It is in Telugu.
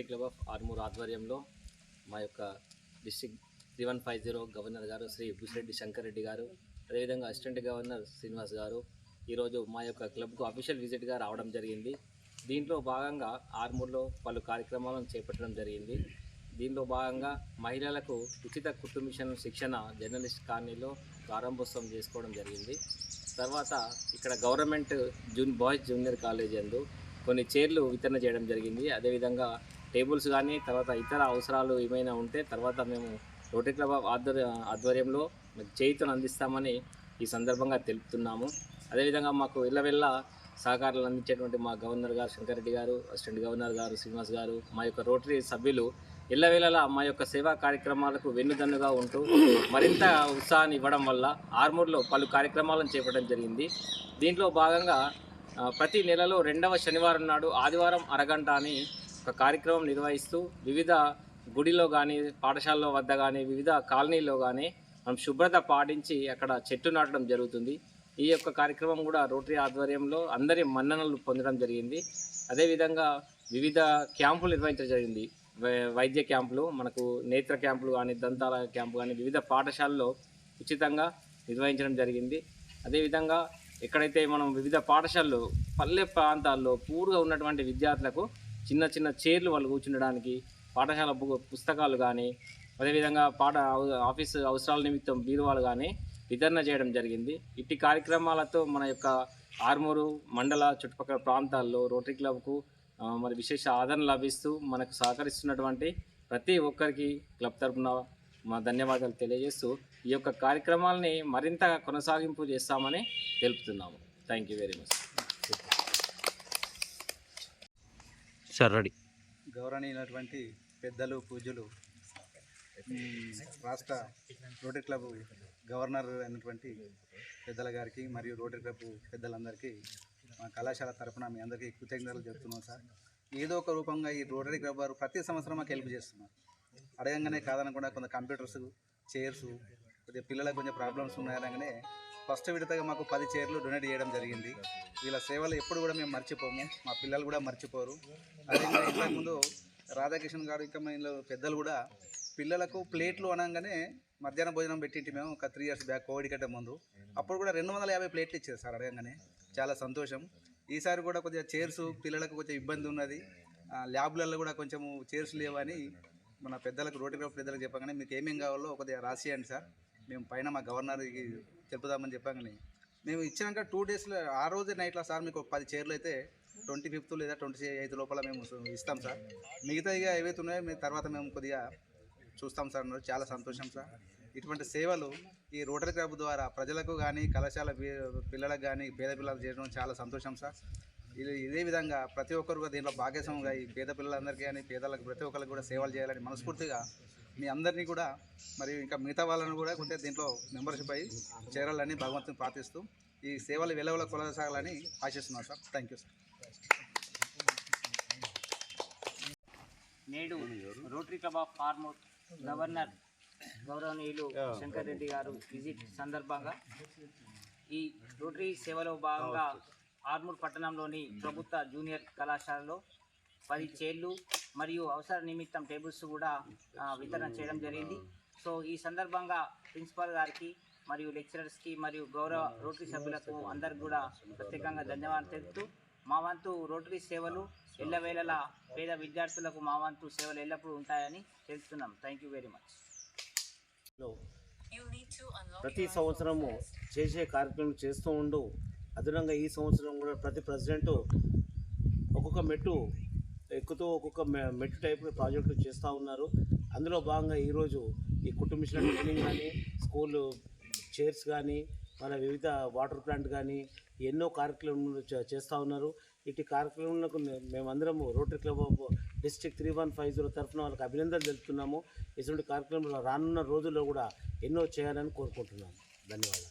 రోటరీ క్లబ్ ఆఫ్ ఆర్మూర్ ఆధ్వర్యంలో మా యొక్క district three one five zero governor గారు శ్రీ బుసిరెడ్డి శంకర్ రెడ్డి గారు అదేవిధంగా అసిస్టెంట్ గవర్నర్ శ్రీనివాస్ గారు ఈరోజు మా యొక్క క్లబ్కు అఫీషియల్ విజిట్గా రావడం జరిగింది. దీంట్లో భాగంగా ఆర్మూర్లో పలు కార్యక్రమాలను చేపట్టడం జరిగింది. దీనిలో భాగంగా మహిళలకు ఉచిత కుట్టు మిషన్ శిక్షణ జర్నలిస్ట్ కాలనీలో ప్రారంభోత్సవం చేసుకోవడం జరిగింది. తర్వాత ఇక్కడ government June boys junior college అందు కొన్ని చైర్లు వితరణ చేయడం జరిగింది. అదేవిధంగా టేబుల్స్ కానీ తర్వాత ఇతర అవసరాలు ఏమైనా ఉంటే తర్వాత మేము రోటరీ క్లబ్ ఆధ్వర్య ఆధ్వర్యంలో చేయితను అందిస్తామని ఈ సందర్భంగా తెలుపుతున్నాము. అదేవిధంగా మాకు ఇళ్ళవెళ్ళ సహకారాలు అందించేటువంటి మా గవర్నర్ గారు శంకరెడ్డి గారు అసిస్టెంట్ గవర్నర్ గారు శ్రీనివాస్ గారు మా యొక్క రోటరీ సభ్యులు ఇళ్ళవేళలా మా యొక్క సేవా కార్యక్రమాలకు వెన్నుదన్నుగా ఉంటూ మరింత ఉత్సాహాన్ని ఇవ్వడం వల్ల ఆర్మూర్లో పలు కార్యక్రమాలను చేపట్టడం జరిగింది. దీంట్లో భాగంగా ప్రతి నెలలో రెండవ శనివారం నాడు ఆదివారం అరగంట అని ఒక కార్యక్రమం నిర్వహిస్తూ వివిధ గుడిలో కానీ పాఠశాలలో వద్ద కానీ వివిధ కాలనీలో కానీ మనం శుభ్రత పాటించి అక్కడ చెట్టు నాటడం జరుగుతుంది. ఈ యొక్క కార్యక్రమం కూడా రోటరీ ఆధ్వర్యంలో అందరి మన్ననలు పొందడం జరిగింది. అదేవిధంగా వివిధ క్యాంపులు నిర్వహించడం జరిగింది. వై- వైద్య క్యాంపులు మనకు నేత్ర క్యాంపులు కానీ దంతాల క్యాంపు కానీ వివిధ పాఠశాలలో ఉచితంగా నిర్వహించడం జరిగింది. అదేవిధంగా ఎక్కడైతే మనం వివిధ పాఠశాలలు పల్లె ప్రాంతాల్లో పూర్గా ఉన్నటువంటి విద్యార్థులకు చిన్న చిన్న చైర్లు వాళ్ళు కూర్చుండడానికి పాఠశాల పుస్తకాలు కానీ అదేవిధంగా పాఠ ఆఫీసు అవసరాల నిమిత్తం బీరువాలు కానీ వితరణ చేయడం జరిగింది. ఇట్టి కార్యక్రమాలతో మన యొక్క ఆర్మూరు మండల చుట్టుపక్కల ప్రాంతాల్లో రోటరీ క్లబ్కు మరి విశేష ఆదరణ లభిస్తూ మనకు సహకరిస్తున్నటువంటి ప్రతి ఒక్కరికి క్లబ్ తరపున మా ధన్యవాదాలు తెలియజేస్తూ ఈ యొక్క కార్యక్రమాలని మరింత కొనసాగింపు చేస్తామని తెలుపుతున్నాము. Thank you very much sir ready. గౌరవనీయులైనటువంటి పెద్దలు పూజలు రాష్ట్ర రోటరీ క్లబ్ గవర్నర్ అయినటువంటి పెద్దల గారికి మరియు రోటరీ క్లబ్ పెద్దలందరికీ మా కళాశాల తరఫున మీ అందరికీ కృతజ్ఞతలు చెప్తున్నాం సార్. ఏదో ఒక రూపంగా ఈ రోటరీ క్లబ్ వారు ప్రతి సంవత్సరం మాకు హెల్ప్ చేస్తున్నారు. అడగంగానే కాదనకుండా కొంత కంప్యూటర్స్ చైర్స్ కొద్దిగా పిల్లలకు కొంచెం ప్రాబ్లమ్స్ ఉన్నాయనగానే ఫస్ట్ విడతగా మాకు పది చీరలు డొనేట్ చేయడం జరిగింది. వీళ్ళ సేవలు ఎప్పుడు కూడా మేము మర్చిపోము. మా పిల్లలు కూడా మర్చిపోరు. అదేవిధంగా ఇంతకుముందు రాధాకృష్ణ గారు ఇంకా మా ఇంట్లో పెద్దలు కూడా పిల్లలకు ప్లేట్లు అనగానే మధ్యాహ్నం భోజనం పెట్టింటి మేము ఒక త్రీ ఇయర్స్ బ్యాక్ కోవిడ్ కంటే ముందు. అప్పుడు కూడా రెండు వందల యాభై ప్లేట్లు ఇచ్చారు సార్ అడగంగానే. చాలా సంతోషం. ఈసారి కూడా కొద్దిగా చైర్స్ పిల్లలకు కొంచెం ఇబ్బంది ఉన్నది. ల్యాబ్లలో కూడా కొంచెము చైర్స్ లేవని మన పెద్దలకు రోడ్డు క్లబ్ పెద్దలకు చెప్పగానే మీకు ఏమేమి కావాలో కొద్దిగా రాసియండి సార్. మేము పైన మా గవర్నర్కి తెలుపుదామని కానీ మేము ఇచ్చినాక టూ డేస్లో ఆ రోజే నైట్లో సార్ మీకు ఒక పది చైర్లు అయితే ట్వంటీ ఫిఫ్త్ లేదా ట్వంటీ ఎయిత్ లోపల మేము ఇస్తాం సార్. మిగతా ఇక ఏవైతే ఉన్నాయో మేము తర్వాత మేము కొద్దిగా చూస్తాం సార్ అన్నారు. చాలా సంతోషం సార్. ఇటువంటి సేవలు ఈ రోటరీ క్లబ్ ద్వారా ప్రజలకు కానీ కళాశాల పిల్లలకు కానీ పేద పిల్లలకు చేయడం చాలా సంతోషం సార్. ఇది ఇదే విధంగా ప్రతి ఒక్కరు దీంట్లో భాగస్వామిగా ఈ పేద పిల్లలందరికీ కానీ పేదలకు ప్రతి ఒక్కరికి కూడా సేవలు చేయాలని మనస్ఫూర్తిగా మీ అందరినీ కూడా మరియు ఇంకా మిగతా వాళ్ళని కూడా కొంచెం దీంట్లో మెంబర్షిప్ అయ్యి చేరాలని భగవంతుని ప్రార్థిస్తూ ఈ సేవలు వెలవల కొనసాగాలని ఆశిస్తున్నాను సార్. Thank you sir. నేడు Rotary club of former governor గౌరవనీయులు శంకర్ రెడ్డి గారు విజిట్ సందర్భంగా ఈ రోటరీ సేవలో భాగంగా ఆర్మూర్ పట్టణంలోని ప్రభుత్వ జూనియర్ కళాశాలలో పది చైర్లు మరియు అవసర నిమిత్తం టేబుల్స్ కూడా వితరణ చేయడం జరిగింది. సో ఈ సందర్భంగా ప్రిన్సిపాల్ గారికి మరియు లెక్చరర్స్కి మరియు గౌరవ రోటరీ సభ్యులకు అందరికి కూడా ప్రత్యేకంగా ధన్యవాదాలు తెలుపుతూ మా వంతు రోటరీ సేవలు ఎల్లవేళలా పేద విద్యార్థులకు మా వంతు సేవలు ఎల్లప్పుడూ ఉంటాయని తెలుస్తున్నాం థ్యాంక్ యూ వెరీ మచ్. ప్రతి సంవత్సరము చేసే కార్యక్రమం చేస్తూ ఉండు. అదనంగా ఈ సంవత్సరం కూడా ప్రతి ప్రెసిడెంటు ఒక్కొక్క మెట్టు ఎక్కుతూ ఒక్కొక్క మె- మెట్టు టైప్ ప్రాజెక్టులు చేస్తూ ఉన్నారు. అందులో భాగంగా ఈరోజు ఈ కుటుంబిషన్ ట్రైనింగ్ కానీ స్కూల్ చైర్స్ కానీ మన వివిధ వాటర్ ప్లాంట్ కానీ ఎన్నో కార్యక్రమాలు చేస్తూ ఉన్నారు. ఇటు కార్యక్రమాలకు మేమందరము Rotary club of district three one five zero తరఫున వాళ్ళకి అభినందనలు తెలుపుతున్నాము. ఇటువంటి కార్యక్రమాలు రానున్న రోజుల్లో కూడా ఎన్నో చేయాలని కోరుకుంటున్నాము. ధన్యవాదాలు.